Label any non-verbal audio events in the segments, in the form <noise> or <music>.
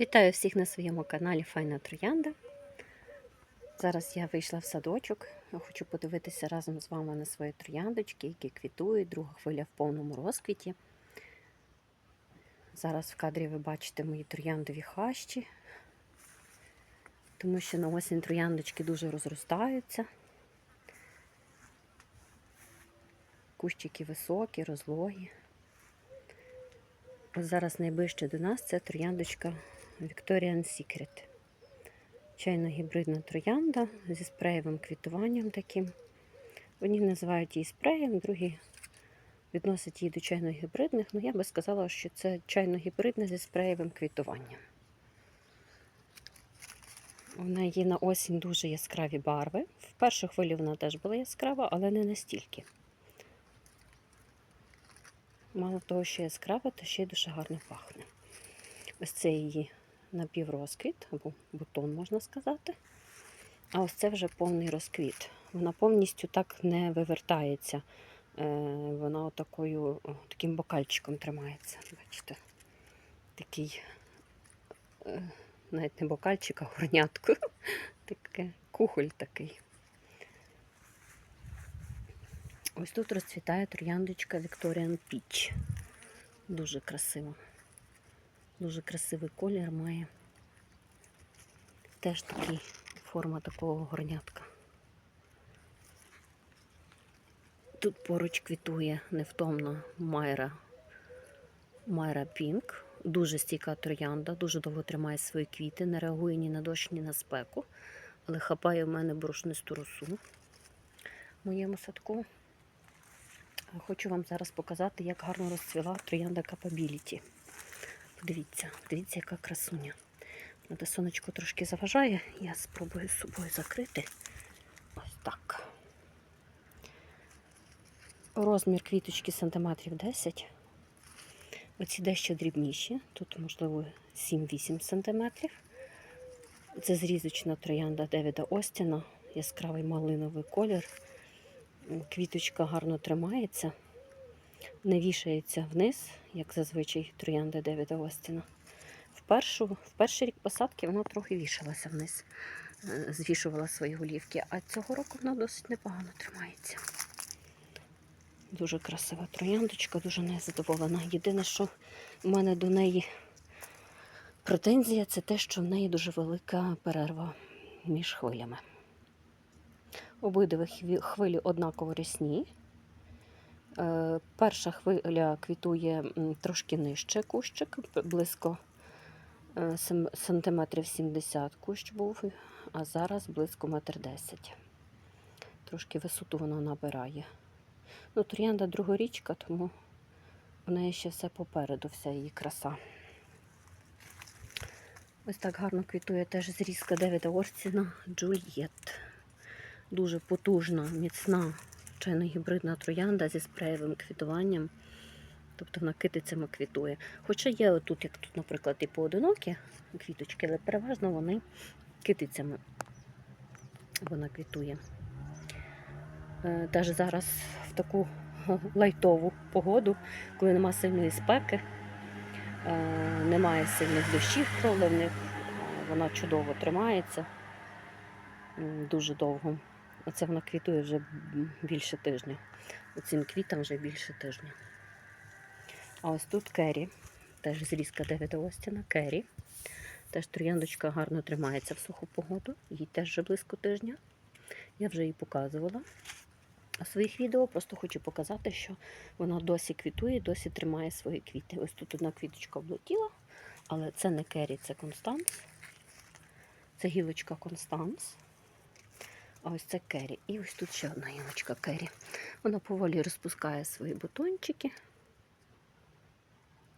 Вітаю всіх на своєму каналі Файна Троянда. Зараз я вийшла в садочок. Хочу подивитися разом з вами на свої трояндочки, які квітують. Друга хвиля в повному розквіті. Зараз в кадрі ви бачите мої трояндові хащі, тому що на осінь трояндочки дуже розростаються. Кущики високі, розлогі. Ось зараз найближче до нас це трояндочка Victorian Secret. Чайно гібридна троянда зі спреєвим квітуванням таким. Одні називають її спреєм, другі відносять її до чайно-гібридних. Ну, я би сказала, що це чайно-гібридна зі спреєвим квітуванням. Вона є на осінь дуже яскраві барви. В першу хвилю вона теж була яскрава, але не настільки. Мало того, що яскрава, то ще й дуже гарно пахне. Ось це її напіврозквіт, або бутон, можна сказати. А ось це вже повний розквіт. Вона повністю так не вивертається. Е, Вона отакою, таким бокальчиком тримається. Бачите? Такий, е, навіть не бокальчик, а горнятко. <laughs> Таке кухоль такий. Ось тут розцвітає трояндочка Victorian Peach. Дуже красиво. Дуже красивий колір має. Теж такий форма такого горнятка. Тут поруч квітує невтомно Майра Майра Пінк. Дуже стійка троянда, дуже довго тримає свої квіти, не реагує ні на дощ, ні на спеку, але хапає в мене борошнисту росу в моєму садку. Хочу вам зараз показати, як гарно розцвіла троянда Capability. Подивіться, дивіться, яка красуня. Де сонечко трошки заважає, я спробую з собою закрити. Ось так. Розмір квіточки сантиметрів 10. Оці дещо дрібніші, тут, можливо, 7-8 сантиметрів. Це зрізочна троянда Девіда Остіна, яскравий малиновий колір. Квіточка гарно тримається, не вішається вниз, як зазвичай троянда Девіда Остіна. В, першу, в перший рік посадки вона трохи вішалася вниз, е, звішувала свої голівки, а цього року вона досить непогано тримається. Дуже красива трояндочка, дуже незадоволена. Єдине, що в мене до неї претензія, це те, що в неї дуже велика перерва між хвилями. Обидві хвилі однаково рясні. Е, Перша хвиля квітує трошки нижче кущик, близько е, сантиметрів 70 кущ був, а зараз близько метр 10. Трошки висоту вона набирає. Ну, троянда другорічка, тому в неї ще все попереду, вся її краса. Ось так гарно квітує теж зрізка Девіда Орціна Джульєт. Дуже потужна, міцна чайно-гібридна троянда зі спреєвим квітуванням. Тобто вона китицями квітує. Хоча є отут, як тут, наприклад, і поодинокі квіточки, але переважно вони китицями вона квітує. Е, Теж зараз в таку <laughs> лайтову погоду, коли нема сильної спеки, е, немає сильних дощів проливних, е, вона чудово тримається дуже довго. Оце вона квітує вже більше тижня. Оцим квітам вже більше тижня. А ось тут Керрі, теж зрізка Девіда Остіна, Керрі. Теж трояндочка гарно тримається в суху погоду, їй теж вже близько тижня. Я вже її показувала у своїх відео. Просто хочу показати, що вона досі квітує, досі тримає свої квіти. Ось тут одна квіточка облетіла, але це не Керрі, це Констанс. Це гілочка Констанс. А ось це Керрі. І ось тут ще одна гілочка Керрі. Вона поволі розпускає свої бутончики.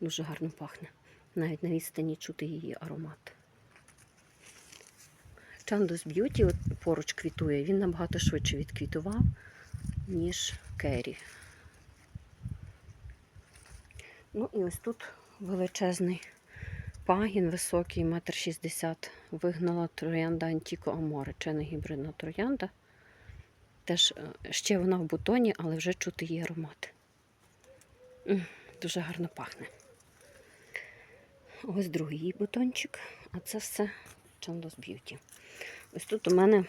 Дуже гарно пахне. Навіть на відстані чути її аромат. Чандус Б'юті поруч квітує, він набагато швидше відквітував, ніж Керрі. Ну і ось тут величезний пагін, високий, метр шістдесят. Вигнала троянда Антіко Аморе, чайна гібридна троянда. Теж е, ще вона в бутоні, але вже чути її аромат. Дуже гарно пахне. Ось другий бутончик, а це все Chandos Beauty. Ось тут у мене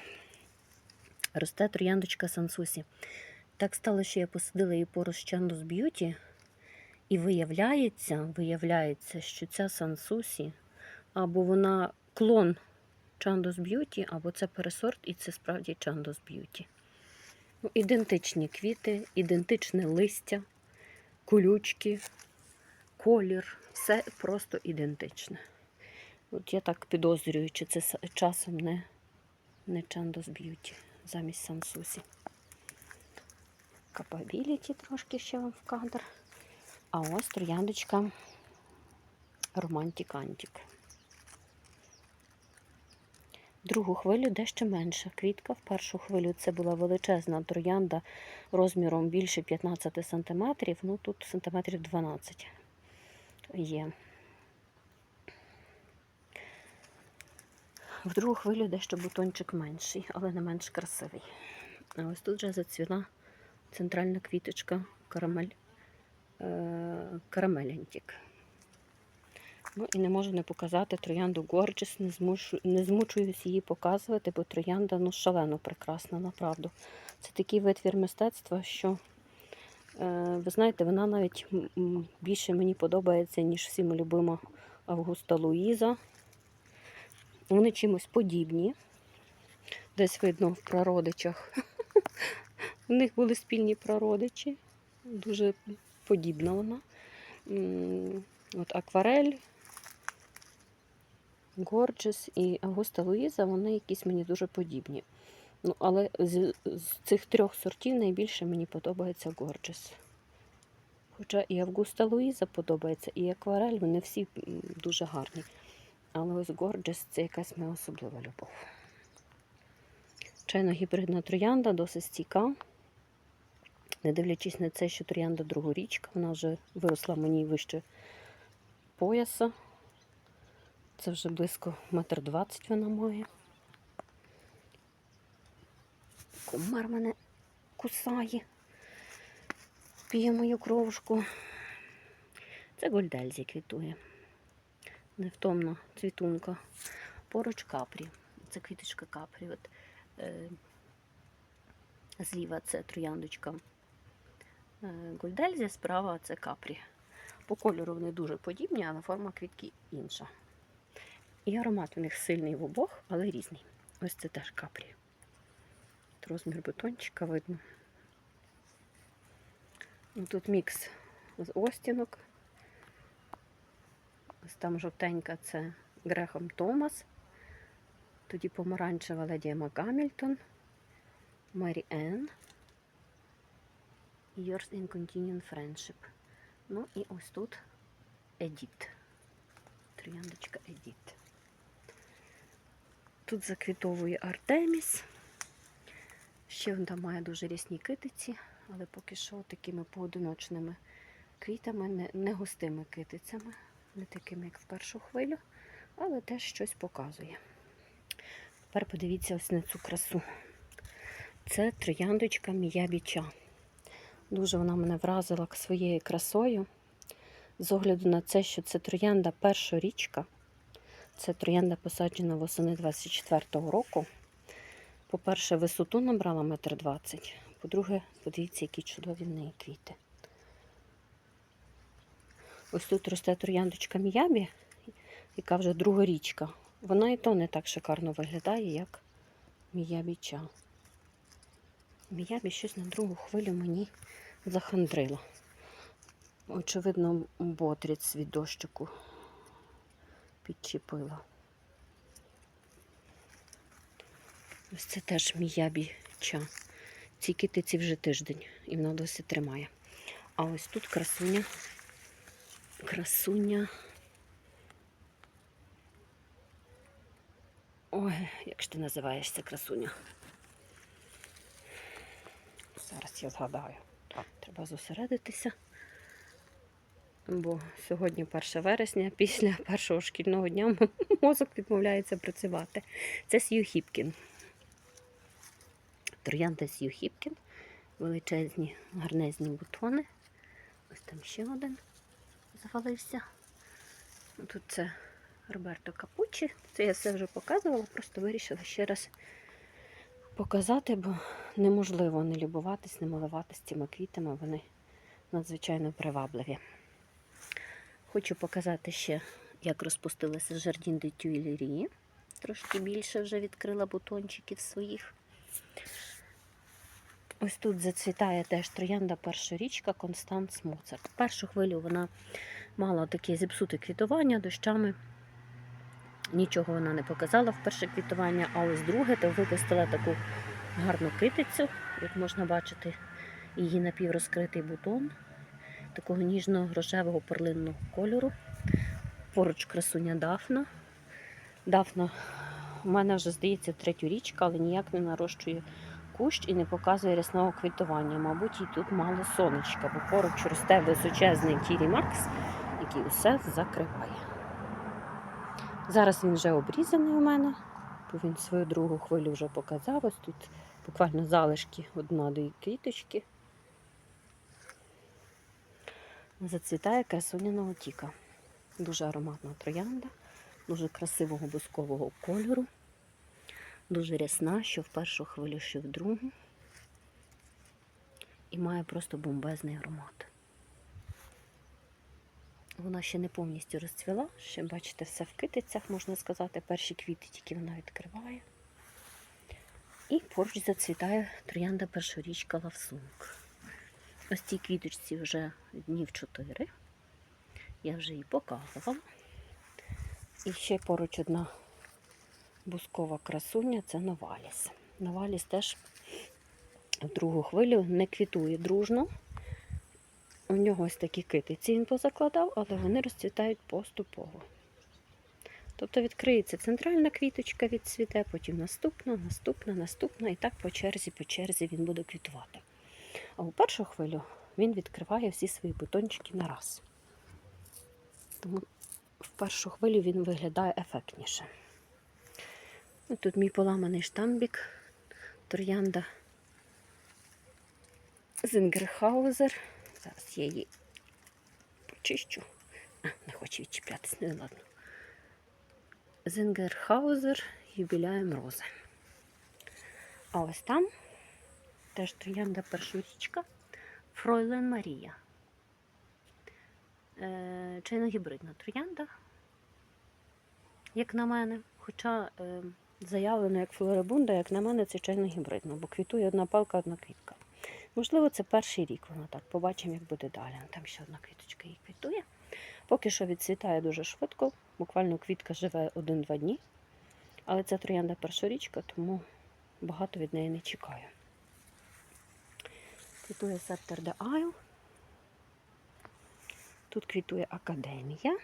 росте трояндочка Сансусі. Так стало, що я посадила її поруч з Chandos Beauty, і виявляється, виявляється, що ця Сансусі або вона клон Chandos Beauty, або це пересорт, і це справді Chandos Beauty. Ну, ідентичні квіти, ідентичне листя, колючки, колір, все просто ідентичне. От я так підозрюю, чи це часом не, не Chandos Beauty замість Сансусі. Capability трошки ще вам в кадр. А ось трояндочка Antique. Другу хвилю дещо менша квітка. В першу хвилю це була величезна троянда розміром більше 15 см. Ну тут сантиметрів 12 є. В другу хвилю дещо бутончик менший, але не менш красивий. А ось тут вже зацвіла центральна квіточка карамель, е. Ну і не можу не показати троянду Gorgeous, не, змушу, не змучуюсь її показувати, бо троянда ну, шалено прекрасна, направду. Це такий витвір мистецтва, що, е, ви знаєте, вона навіть більше мені подобається, ніж всім любима Августа Луїза. Вони чимось подібні. Десь видно в прародичах. <laughs> У них були спільні прародичі. Дуже подібна вона. От акварель, Горджес і Августа Луїза, вони якісь мені дуже подібні. Ну, але з, з цих трьох сортів найбільше мені подобається Горджес. Хоча і Августа Луїза подобається, і акварель, вони всі дуже гарні. Але ось Горджес це якась моя особлива любов. Чайно гібридна троянда, досить стійка. Не дивлячись на це, що троянда другорічка, вона вже виросла мені вище пояса. Це вже близько метр двадцять вона має. Комар мене кусає. П'є мою кровушку. Це гольдельзі квітує. Невтомна цвітунка. Поруч капрі. Це квіточка капрі. От, е, зліва це трояндочка е, гольдельзі, справа це капрі. По кольору вони дуже подібні, але форма квітки інша. І аромат у них сильний в обох, але різний. Ось це теж капрі. Розмір бутончика видно. Ну, Тут мікс з остінок. Ось там жовтенька це Грехом Томас. Тоді помаранчева леді Ема Гамільтон, Мері Енн. Yours in Continuing Friendship. Ну і ось тут Едіт. Трояндочка Едіт. Тут заквітовує Артеміс. Ще вона має дуже рясні китиці, але поки що такими поодиночними квітами, не, не густими китицями, не такими, як в першу хвилю, але теж щось показує. Тепер подивіться ось на цю красу. Це трояндочка Міябіча. Дуже вона мене вразила своєю красою. З огляду на це, що це троянда першорічка. Це троянда посаджена восени 24-го року. По-перше, висоту набрала метр двадцять. По-друге, подивіться, які чудові в неї квіти. Ось тут росте трояндочка Міябі, яка вже другорічка. Вона і то не так шикарно виглядає, як Міябіча. Міябі щось на другу хвилю мені захандрила. Очевидно, ботріць від дощику підчепила. Ось це теж міябі ча. Цій китиці вже тиждень і вона досі тримає. А ось тут красуня. Красуня. Ой, як ж ти називаєшся красуня? Зараз я згадаю. Треба зосередитися. Бо сьогодні 1 вересня, після першого шкільного дня мозок відмовляється працювати. Це Сью Хіпкін. Троянда Сью Хіпкін. Величезні, гарнезні бутони. Ось там ще один завалився. Тут це Роберто Капучі. Це я все вже показувала, просто вирішила ще раз показати, бо неможливо не любуватись, не милуватись цими квітами. Вони надзвичайно привабливі. Хочу показати ще, як розпустилася Жардін де Тюйлерії. Трошки більше вже відкрила бутончиків своїх. Ось тут зацвітає теж троянда першорічка Констанс Моцарт. Першу хвилю вона мала таке зіпсуте квітування дощами. Нічого вона не показала в перше квітування, а ось друге то випустила таку гарну китицю. Як можна бачити, її напіврозкритий бутон такого ніжно-рожевого перлинного кольору. Поруч красуня Дафна. Дафна у мене вже здається третю річка, але ніяк не нарощує кущ і не показує рясного квітування. Мабуть, їй тут мало сонечка, бо поруч росте височезний Кірі Маркс, який усе закриває. Зараз він вже обрізаний у мене, бо він свою другу хвилю вже показав. Ось тут буквально залишки одна-дві квіточки. Зацвітає красуня отіка. Дуже ароматна троянда, дуже красивого бускового кольору, дуже рясна, що в першу хвилю, що в другу. І має просто бомбезний аромат. Вона ще не повністю розцвіла, ще бачите, все в китицях, можна сказати, перші квіти тільки вона відкриває. І поруч зацвітає троянда першорічка лавсунг. Ось цій квіточці вже днів 4. Я вже її показувала. І ще поруч одна бускова красуня це Новаліс. Новаліс теж в другу хвилю не квітує дружно. У нього ось такі китиці він позакладав, але вони розцвітають поступово. Тобто відкриється центральна квіточка відцвіте, потім наступна, наступна, наступна, і так по черзі, по черзі він буде квітувати. А у першу хвилю він відкриває всі свої бутончики на раз. Тому в першу хвилю він виглядає ефектніше. Тут мій поламаний штамбік, троянда Зінгерхаузер. Зараз я її почищу. А, не хочу відчіплятися, не ладно. Зінгерхаузер юбіляєм рози. А ось там теж троянда першорічка Фройлен Марія. Е, Чайно-гібридна троянда, як на мене. Хоча е, заявлено як флорибунда, як на мене, це чайно-гібридна, бо квітує одна палка, одна квітка. Можливо, це перший рік вона так. Побачимо, як буде далі. Там ще одна квіточка її квітує. Поки що відцвітає дуже швидко, буквально квітка живе один-два дні. Але це троянда першорічка, тому багато від неї не чекаю. Квітує Септер де Айл. Тут квітує академія.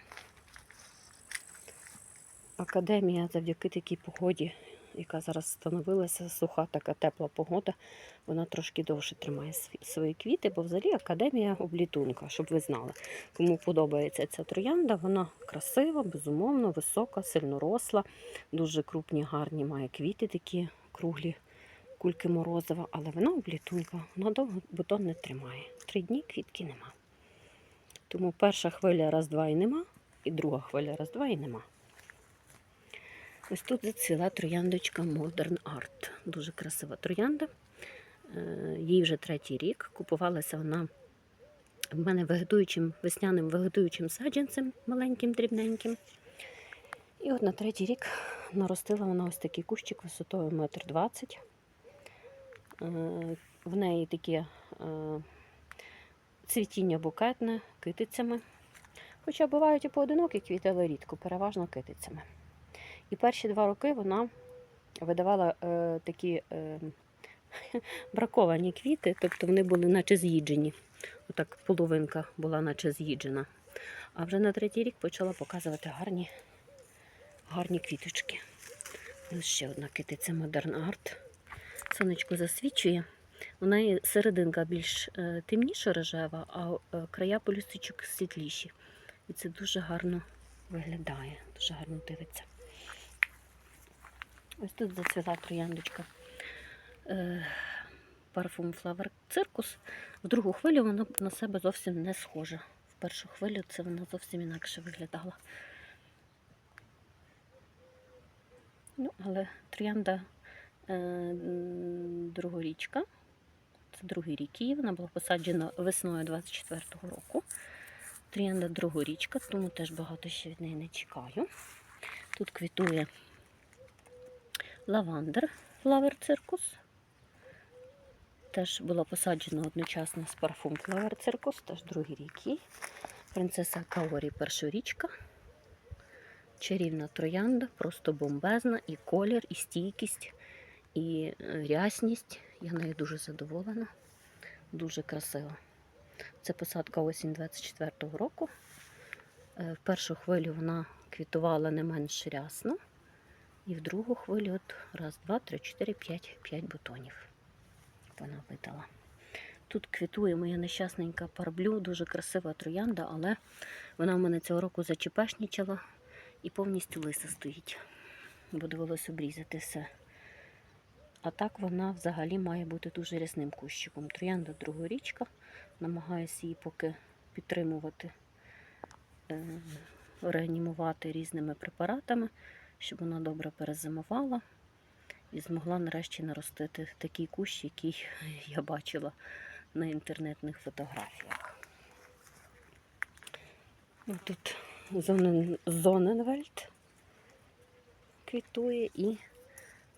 Академія завдяки такій погоді, яка зараз становилася, суха така тепла погода, вона трошки довше тримає свої квіти, бо взагалі академія облітунка, щоб ви знали. Кому подобається ця троянда, вона красива, безумовно, висока, сильно росла, дуже крупні, гарні має квіти такі круглі, кульки морозива, але вона облітунка, вона довго бутон не тримає. Три дні квітки нема. Тому перша хвиля раз-два і нема, і друга хвиля раз-два і нема. Ось тут зацвіла трояндочка Modern Art. Дуже красива троянда. Е, Їй вже третій рік. Купувалася вона в мене вегетуючим, весняним вегетуючим саджанцем маленьким, дрібненьким. І от на третій рік наростила вона ось такий кущик висотою 1,20 м. Е, В неї таке цвітіння букетне, китицями. Хоча бувають і поодинокі квіти, але рідко, переважно китицями. І перші два роки вона видавала е, такі е, <laughs> браковані квіти, тобто вони були наче з'їджені. Отак половинка була наче з'їджена. А вже на третій рік почала показувати гарні, гарні квіточки. Ось ще одна китиця Modern Art. Сонечко засвічує. У неї серединка більш е, темніша рожева, а е, края полюсточок світліші. І це дуже гарно виглядає, дуже гарно дивиться. Ось тут зацвіла трояндочка е, парфум Flower Circus. В другу хвилю вона на себе зовсім не схоже. В першу хвилю це вона зовсім інакше виглядала. Ну, Але троянда е, другорічка. Це другий рік її, вона була посаджена весною 24-го року. Тріанда другорічка, тому теж багато ще від неї не чекаю. Тут квітує лавандер Flower Circus. Теж була посаджена одночасно з парфум Flower Circus, теж другий рік. Принцеса Каорі першорічка. Чарівна троянда, просто бомбезна, і колір, і стійкість, і е, рясність. Я нею дуже задоволена, дуже красива. Це посадка осінь 24-го року. Е, В першу хвилю вона квітувала не менш рясно. І в другу хвилю от раз, два, три, чотири, п'ять, п'ять бутонів вона видала. Тут квітує моя нещасненька парблю, дуже красива троянда, але вона в мене цього року зачепешнічала і повністю лиса стоїть. Бо довелося обрізати все. А так вона взагалі має бути дуже рясним кущиком. Троянда другорічка. Намагаюся її поки підтримувати, е, реанімувати різними препаратами, щоб вона добре перезимувала і змогла нарешті наростити такий кущ, який <laughs> я бачила на інтернетних фотографіях. Ну, Тут Зонен- Зоненвельд квітує і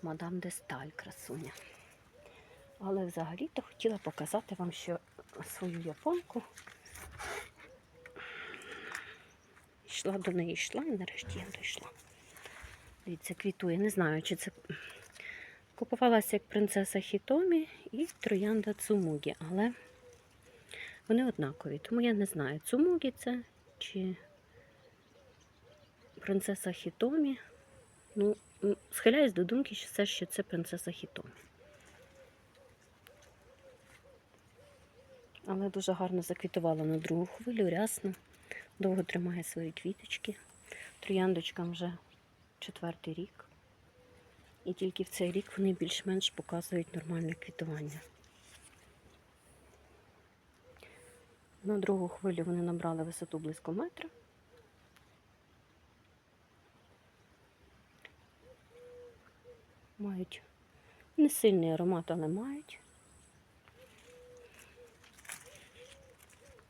мадам де Сталь красуня. Але взагалі-то хотіла показати вам ще свою японку. Йшла до неї, йшла і нарешті я дійшла. Дивіться, квітує. Не знаю, чи це купувалася як принцеса Хітомі і троянда Цумугі, але вони однакові, тому я не знаю, Цумугі це чи принцеса Хітомі. Ну, схиляюсь до думки, що все, що це принцеса Хітомі. Але дуже гарно заквітувала на другу хвилю, рясно, довго тримає свої квіточки. Трояндочкам вже четвертий рік. І тільки в цей рік вони більш-менш показують нормальне квітування. На другу хвилю вони набрали висоту близько метра. Мають не сильний аромат, але мають.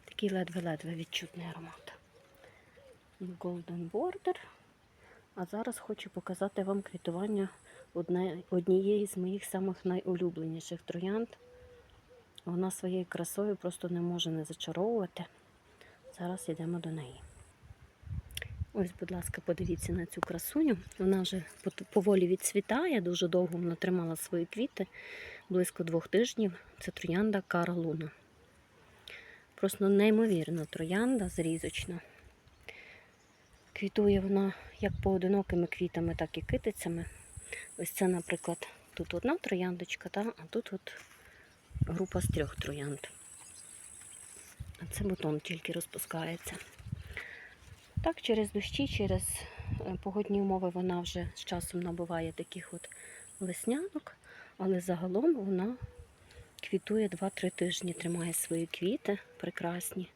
Такий ледве-ледве відчутний аромат. Golden Border. А зараз хочу показати вам квітування однієї з моїх самих найулюбленіших троянд. Вона своєю красою просто не може не зачаровувати. Зараз йдемо до неї. Ось, будь ласка, подивіться на цю красуню. Вона вже поволі відцвітає, дуже довго вона тримала свої квіти, близько двох тижнів. Це троянда Кара Луна. Просто неймовірна троянда зрізочна. Квітує вона як поодинокими квітами, так і китицями. Ось це, наприклад, тут одна трояндочка, та, а тут от група з трьох троянд. А це бутон тільки розпускається. Так, через дощі, через е, погодні умови вона вже з часом набуває таких от веснянок, але загалом вона квітує 2-3 тижні, тримає свої квіти прекрасні.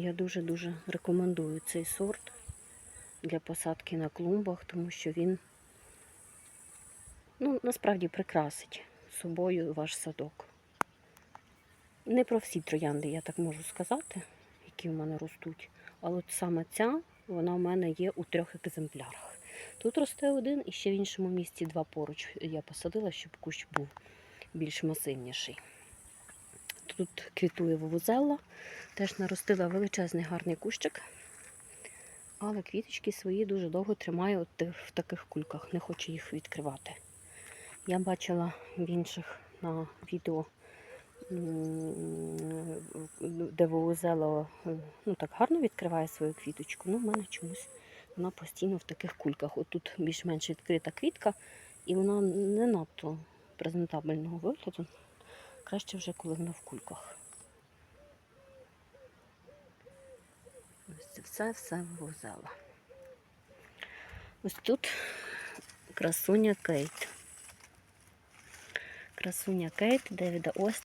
Я дуже-дуже рекомендую цей сорт для посадки на клумбах, тому що він ну, насправді прикрасить собою ваш садок. Не про всі троянди, я так можу сказати, які в мене ростуть. Але от саме ця, вона в мене є у трьох екземплярах. Тут росте один і ще в іншому місці два поруч я посадила, щоб кущ був більш масивніший. Тут квітує вовузелла, теж наростила величезний гарний кущик. Але квіточки свої дуже довго тримаю в таких кульках, не хочу їх відкривати. Я бачила в інших на відео, де вовузела ну, так гарно відкриває свою квіточку. Ну, в мене чомусь вона постійно в таких кульках. От тут більш-менш відкрита квітка, і вона не надто презентабельного вигляду. Краще вже, коли вона в кульках. Ось це все, все вивозила. Ось тут красуня Кейт. Красуня Кейт Девіда Ост.